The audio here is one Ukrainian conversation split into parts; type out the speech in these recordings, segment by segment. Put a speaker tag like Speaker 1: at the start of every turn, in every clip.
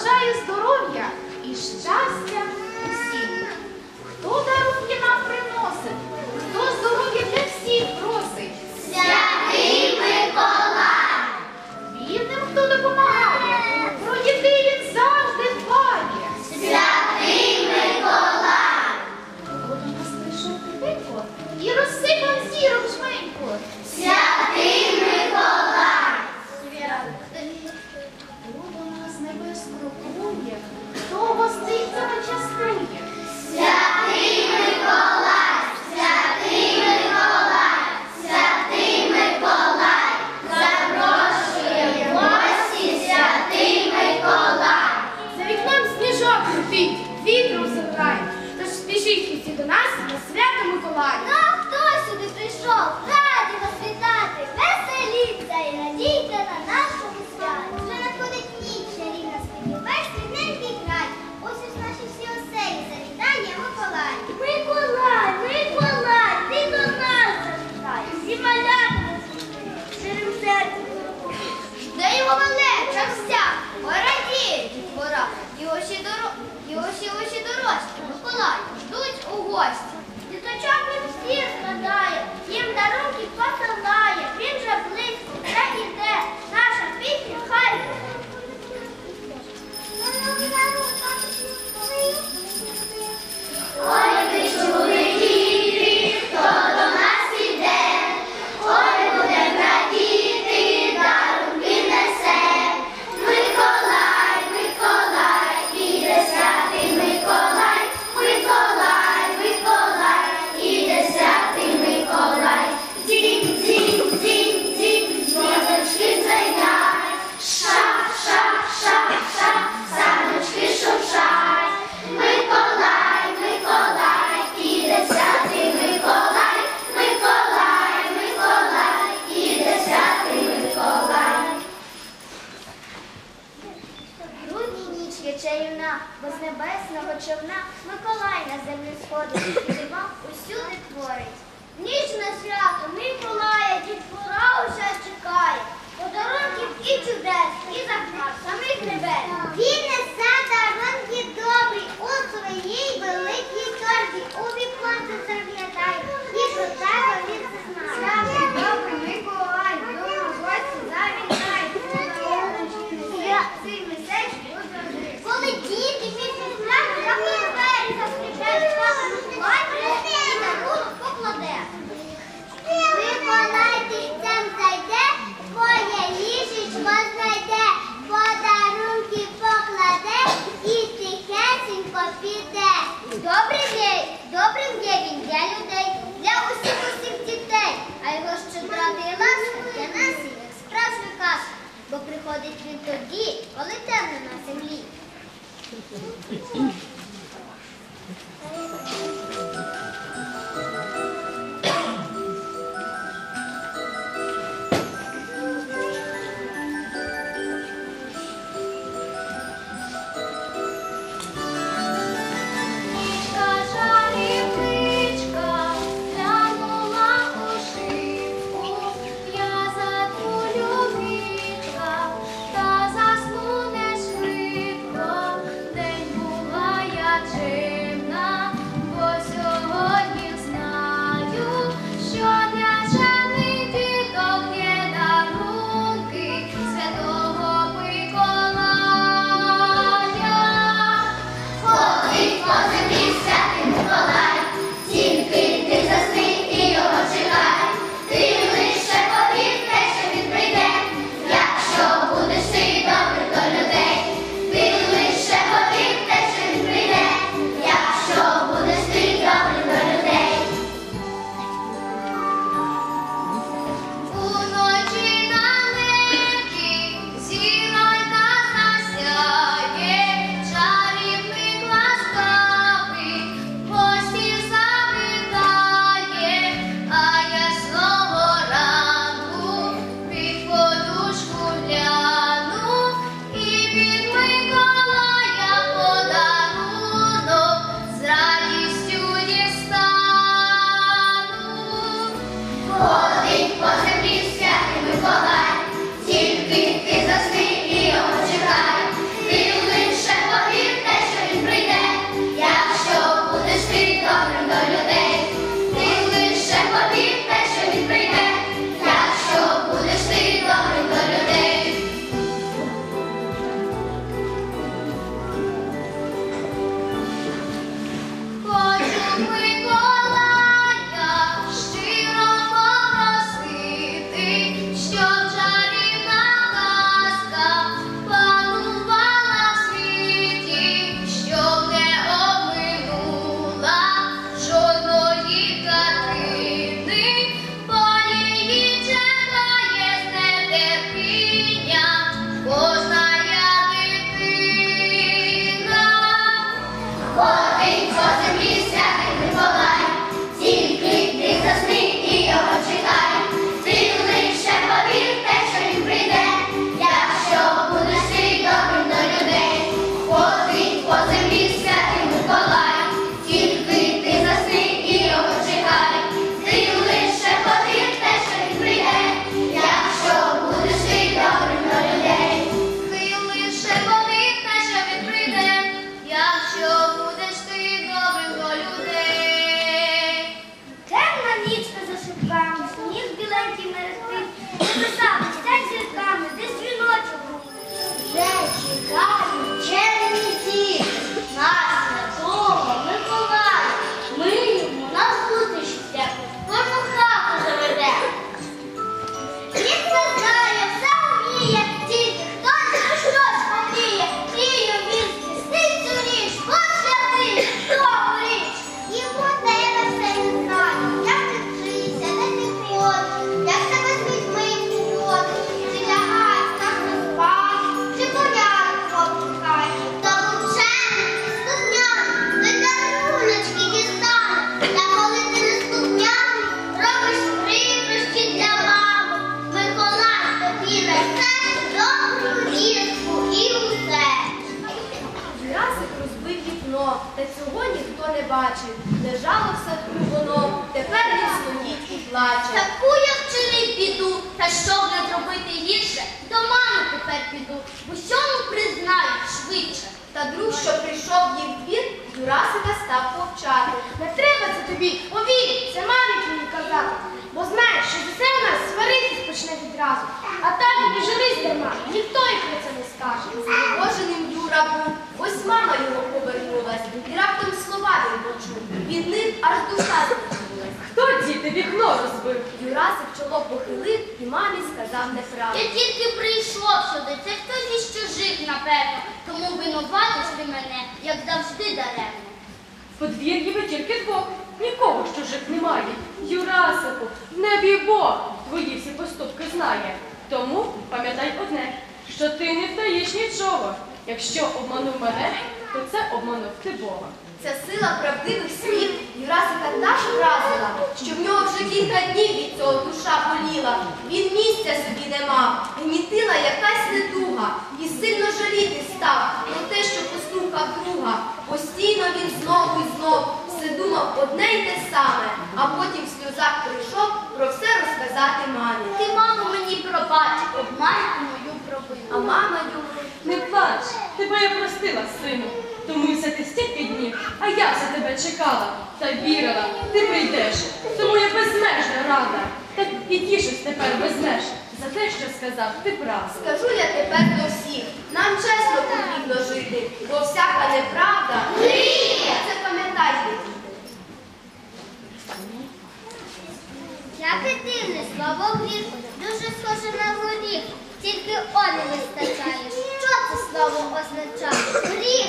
Speaker 1: бажаю здоров'я і щастя Thank you. Correm, fazem missa. Усьому признаю швидше.
Speaker 2: Та друг, що прийшов в двір, Юрасика став повчати. Не треба це тобі, повір, це мамі мені казати. Бо знаєш, що за це у нас сваритись почне відразу. А так і журись дарма, ніхто їх про це не скаже. Збоженим Юра був, ось мама його повернулась, і раптом слова він почув. Від них аж душа.
Speaker 3: Хто діти вікно розбив?
Speaker 2: Юрасик чоло похилив і мамі сказав неправду.
Speaker 1: Я тільки прийшов сюди, це хтось із чужих, напевно. Тому винуватиш ти мене, як завжди даремно.
Speaker 3: В подвір'ї ви тільки двох. Нікого з чужих немає. Юрасику, в небі Бог твої всі поступки знає. Тому пам'ятай одне, що ти не вдаєш нічого. Якщо обманув мене, то це обманув ти Бога.
Speaker 2: Ця сила правдивих слів Юрасика так вразила, що в нього вже кілька днів від цього душа боліла. Він місця собі не мав, гнітила якась недуга, і сильно жаліти став про те, що послухав друга. Постійно він знову і знов все думав одне й те саме, а потім в сльозах прийшов про все розказати мамі.
Speaker 1: Ти, мамо, мені пробач, обманку мою пробив.
Speaker 2: А мама йому
Speaker 3: Не плач, тебе я простила, сину. Тому все ти стільки днів, а я за тебе чекала та вірила, ти прийдеш. Тому я безмежно рада. Так і тішусь тепер безмеж за те, що сказав, ти прав.
Speaker 2: Скажу я тепер до всіх, нам чесно потрібно жити, бо всяка неправда Це пам'ятайте.
Speaker 1: Яке дивне слово гріх, дуже схоже на горіх, тільки о не вистачає. Що це слово означає? Гріх,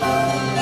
Speaker 1: Bye.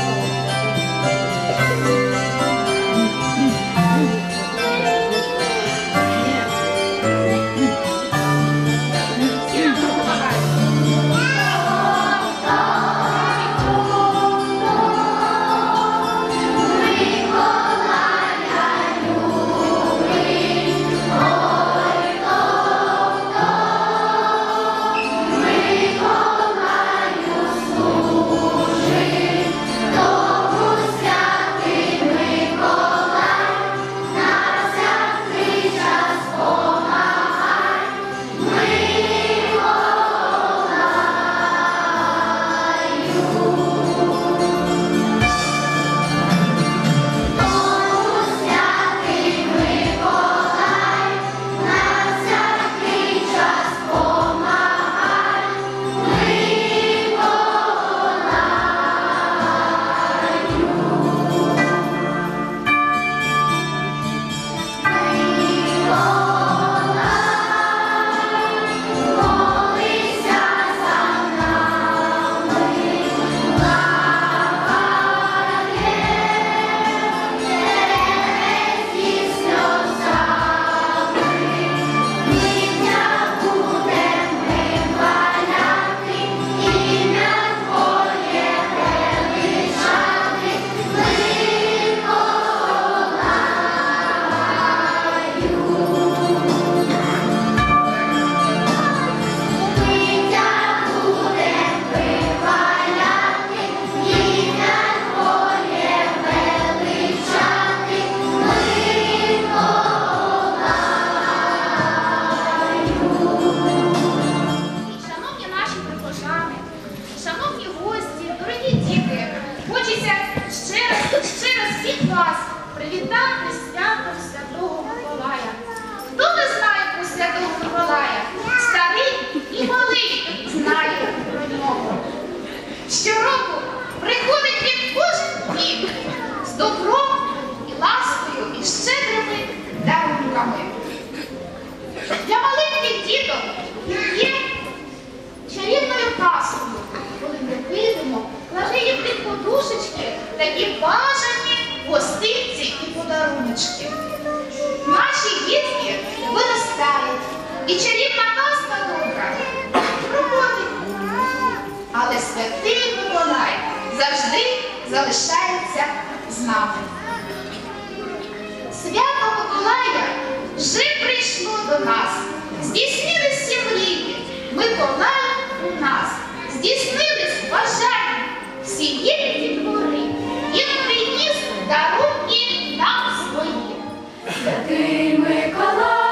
Speaker 1: смажені гостинці і
Speaker 4: подаруночки. Наші дітки виростають і чарівна казка добра проходить. Але святий Миколай завжди залишається з нами. Свято Миколая вже прийшло до нас, здійснилися мрії, Миколай у нас, здійснились бажання всієї двори дарунки нам свої.
Speaker 5: Святий Миколай.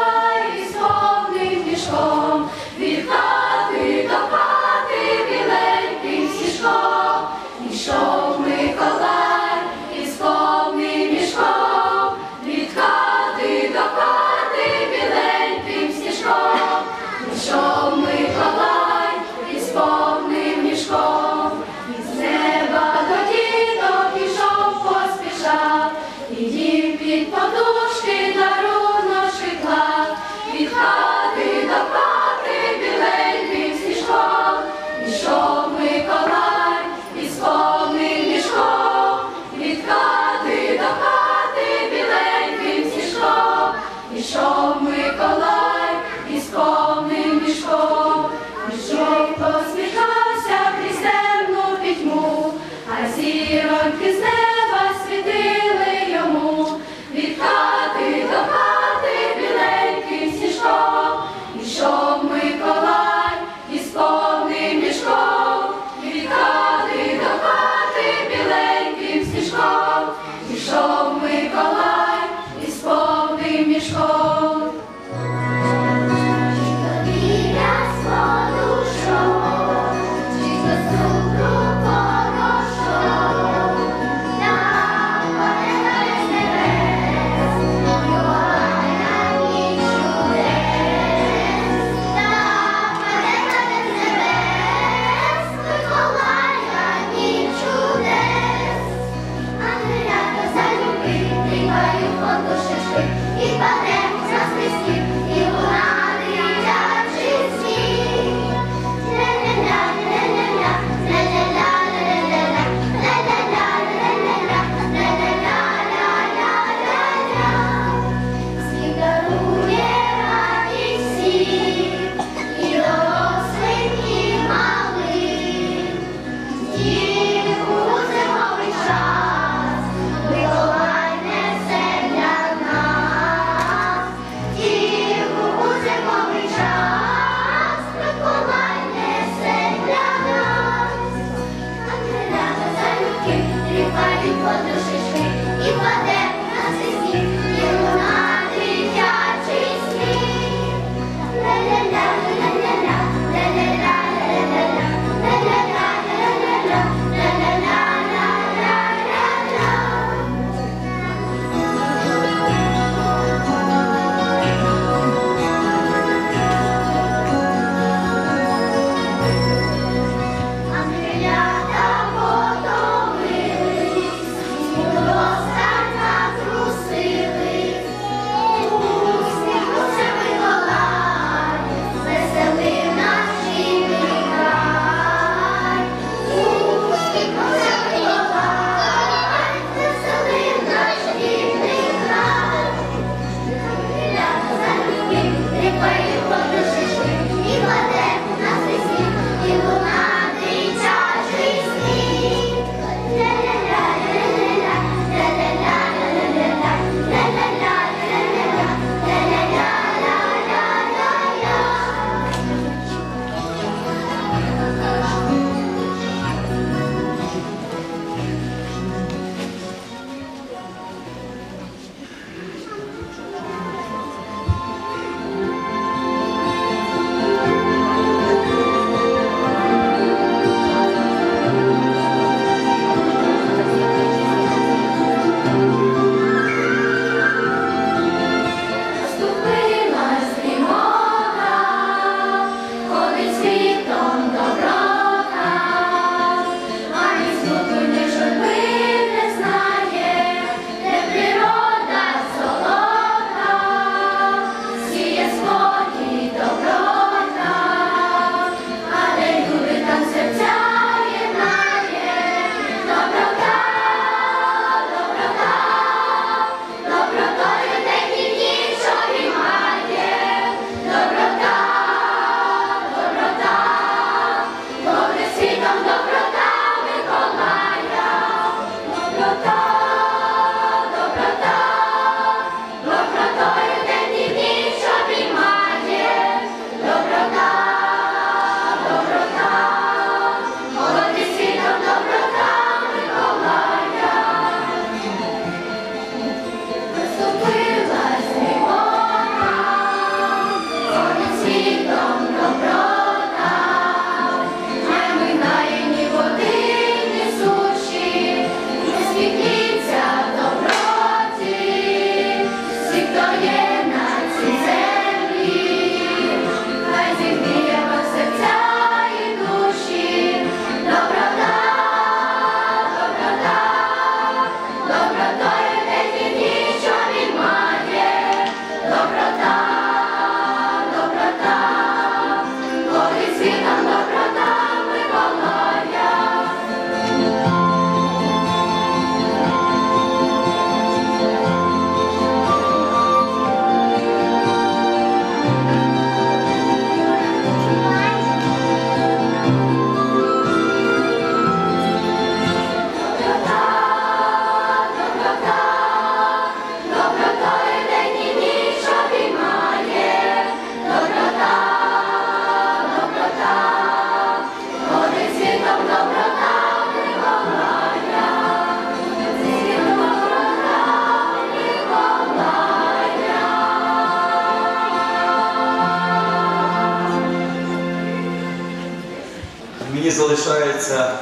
Speaker 6: залишається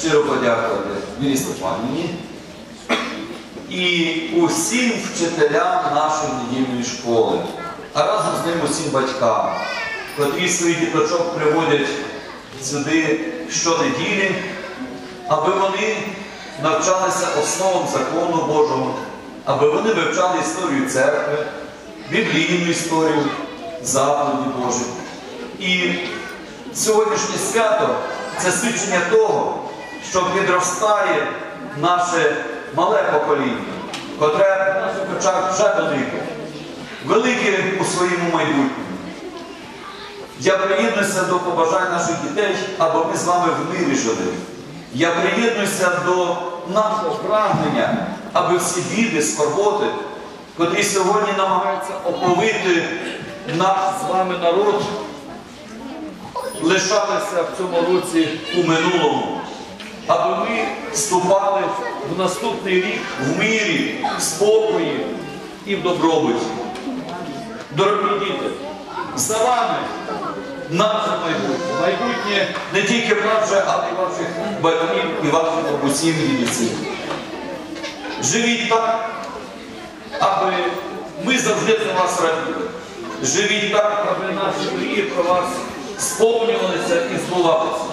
Speaker 6: щиро подякувати міністру пані і усім вчителям нашої недільної школи, а разом з ним усім батькам, котрі своїх діточок приводять сюди щонеділі, аби вони навчалися основам закону Божого, аби вони вивчали історію церкви, біблійну історію, заповіді Божої. І сьогоднішнє свято це свідчення того, що підростає наше мале покоління, котре вже велике, велике у своєму майбутньому. Я приєднуюся до побажань наших дітей, аби ми з вами в мирі жили. Я приєднуюся до нашого прагнення, аби всі біди, скорботи, котрі сьогодні намагаються оповити наш з вами народ, лишалися в цьому році у минулому, аби ми вступали в наступний рік в мирі, в спокої і в добробуті. Дорогі діти, за вами наше майбутнє. Майбутнє не тільки ваше, але й ваших батьків і ваших бабусів і дідусів. Живіть так, аби ми завжди за вас раділи. Живіть так, аби наші мрії про вас сповнювалися і збувалися.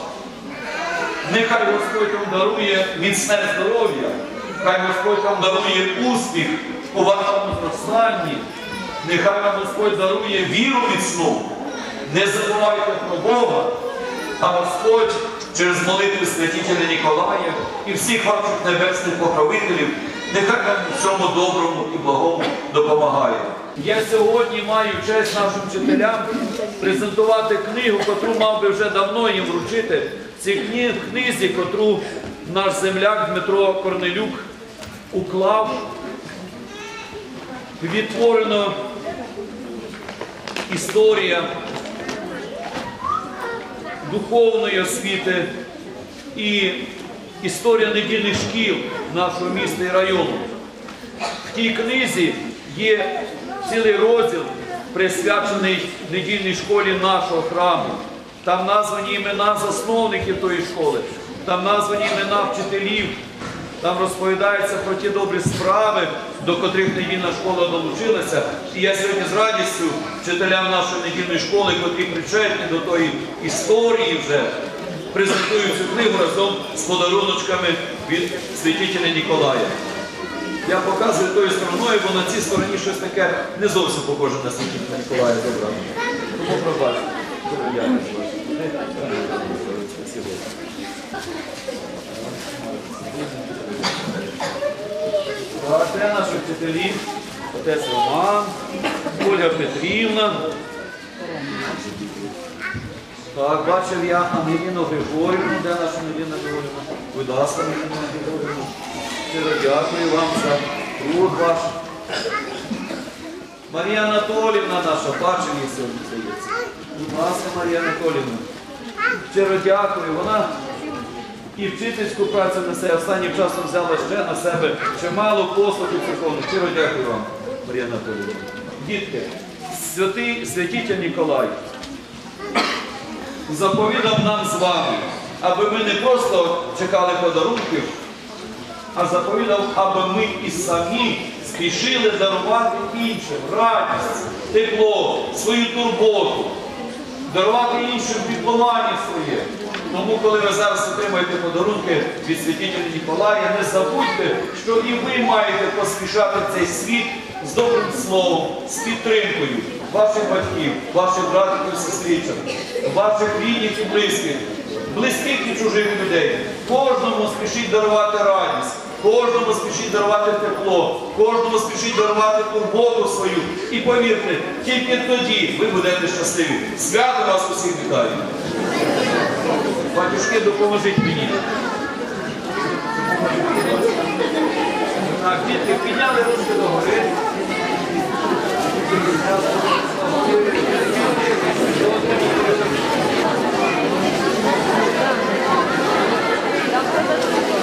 Speaker 6: Нехай Господь вам дарує міцне здоров'я, хай Господь вам дарує успіх у вашому зростанні, нехай вам Господь дарує віру міцну. Не забувайте про Бога, а Господь через молитви святителя Ніколая і всіх ваших небесних покровителів, нехай вам у всьому доброму і благому допомагає. Я сьогодні маю честь нашим вчителям презентувати книгу, котру мав би вже давно їм вручити. Ці кни- книзі, котру наш земляк Дмитро Корнелюк уклав, відтворено історія духовної освіти і історія недільних шкіл нашого міста і району. В тій книзі є цілий розділ, присвячений недільній школі нашого храму. Там названі імена засновників тої школи, там названі імена вчителів, там розповідається про ті добрі справи, до котрих недільна школа долучилася. І я сьогодні з радістю вчителям нашої недільної школи, котрі причетні до тої історії вже, презентую цю книгу разом з подаруночками від святителя Ніколая. Я показую тою стороною, бо на цій стороні щось таке не зовсім похоже на святителя Ніколая зображено. Тому пробачте. Це наші вчителі, отець Роман, Ольга Петрівна. Так, бачив я Ангеліну Григорівну, де наша Ангеліна Григорівна? Будь ласка, Ангеліна Григорівна. Щиро дякую вам за труд ваш. Марія Анатолівна наша, бачив її сьогодні здається. Будь ласка, Марія Анатолівна. Щиро дякую. Вона і вчительську працю несе, останнім часом взяла ще на себе чимало послугів церковних. Щиро дякую вам, Марія Анатолійовна. Дітки, святий святитель Ніколай заповідав нам з вами, аби ми не просто чекали подарунків, а заповідав, аби ми і самі спішили дарувати іншим радість, тепло, свою турботу, дарувати іншим піклування своє. Тому, коли ви зараз отримаєте подарунки від святителя Ніколая, не забудьте, що і ви маєте поспішати цей світ з добрим словом, з підтримкою ваших батьків, ваших братів і сестричок, ваших рідних і близьких, близьких і чужих людей. Кожному спішіть дарувати радість, кожному спішіть дарувати тепло, кожному спішіть дарувати турботу свою. І повірте, тільки тоді ви будете щасливі. Свято вас усіх вітаю. Батюшки, допоможіть мені. Так, дітки, підняли руки до гори. Thank you. 何?